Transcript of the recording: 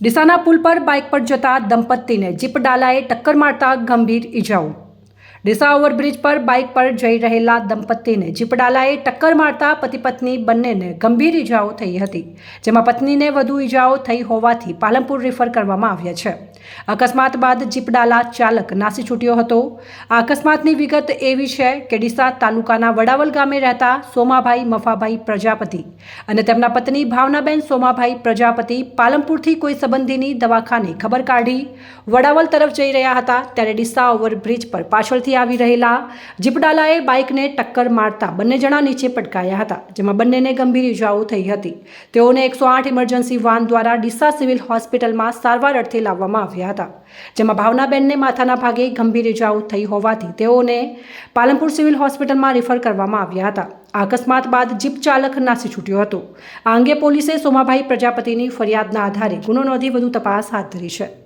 ડીસાના પુલ પર બાઇક પર જતા દંપતીને જીપ ડાલાએ ટક્કર મારતા ગંભીર ઈજાઓ. ડીસા ઓવરબ્રિજ પર બાઇક પર જઈ રહેલા દંપતીને જીપ ડાલાએ ટક્કર મારતા પતિ પત્ની બંનેને ગંભીર ઈજાઓ થઈ હતી, જેમાં પત્નીને વધુ ઈજાઓ થઈ હોવાથી પાલનપુર રિફર કરવામાં આવ્યા છે. અકસ્માત બાદ જીપ ડાલા ચાલક નાસી છૂટ્યો હતો. આ અકસ્માતની વિગત એવી છે કે ડીસા તાલુકાના વડાવલ ગામે રહેતા સોમાભાઈ મફાભાઈ પ્રજાપતિ અને તેમના પત્ની ભાવનાબેન સોમાભાઈ પ્રજાપતિ પાલનપુરથી કોઈ સંબંધીની દવાખાને ખબર કાઢી. વડાવલ તરફ જઈ રહ્યા હતા ત્યારે ડીસા ઓવરબ્રિજ પર પાછળથી આવી રહેલા જીપડાલાએ બાઇકને ટક્કર મારતા બંને જણા નીચે પટકાયા હતા, જેમાં બંનેને ગંભીર ઇજાઓ થઈ હતી. તેઓને એકસો આઠ ઇમરજન્સી વાન દ્વારા ડીસા સિવિલ હોસ્પિટલમાં સારવાર અર્થે લાવવામાં આવ્યા હતા, જેમાં ભાવનાબેનને માથાના ભાગે ગંભીર ઇજાઓ થઈ હોવાથી તેઓને પાલનપુર સિવિલ હોસ્પિટલમાં રિફર કરવામાં આવ્યા હતા. અકસ્માત બાદ જીપ ચાલક નાસી છૂટ્યો હતો. આ અંગે પોલીસે સોમાભાઈ પ્રજાપતિની ફરિયાદના આધારે ગુનો નોંધી વધુ તપાસ હાથ ધરી છે.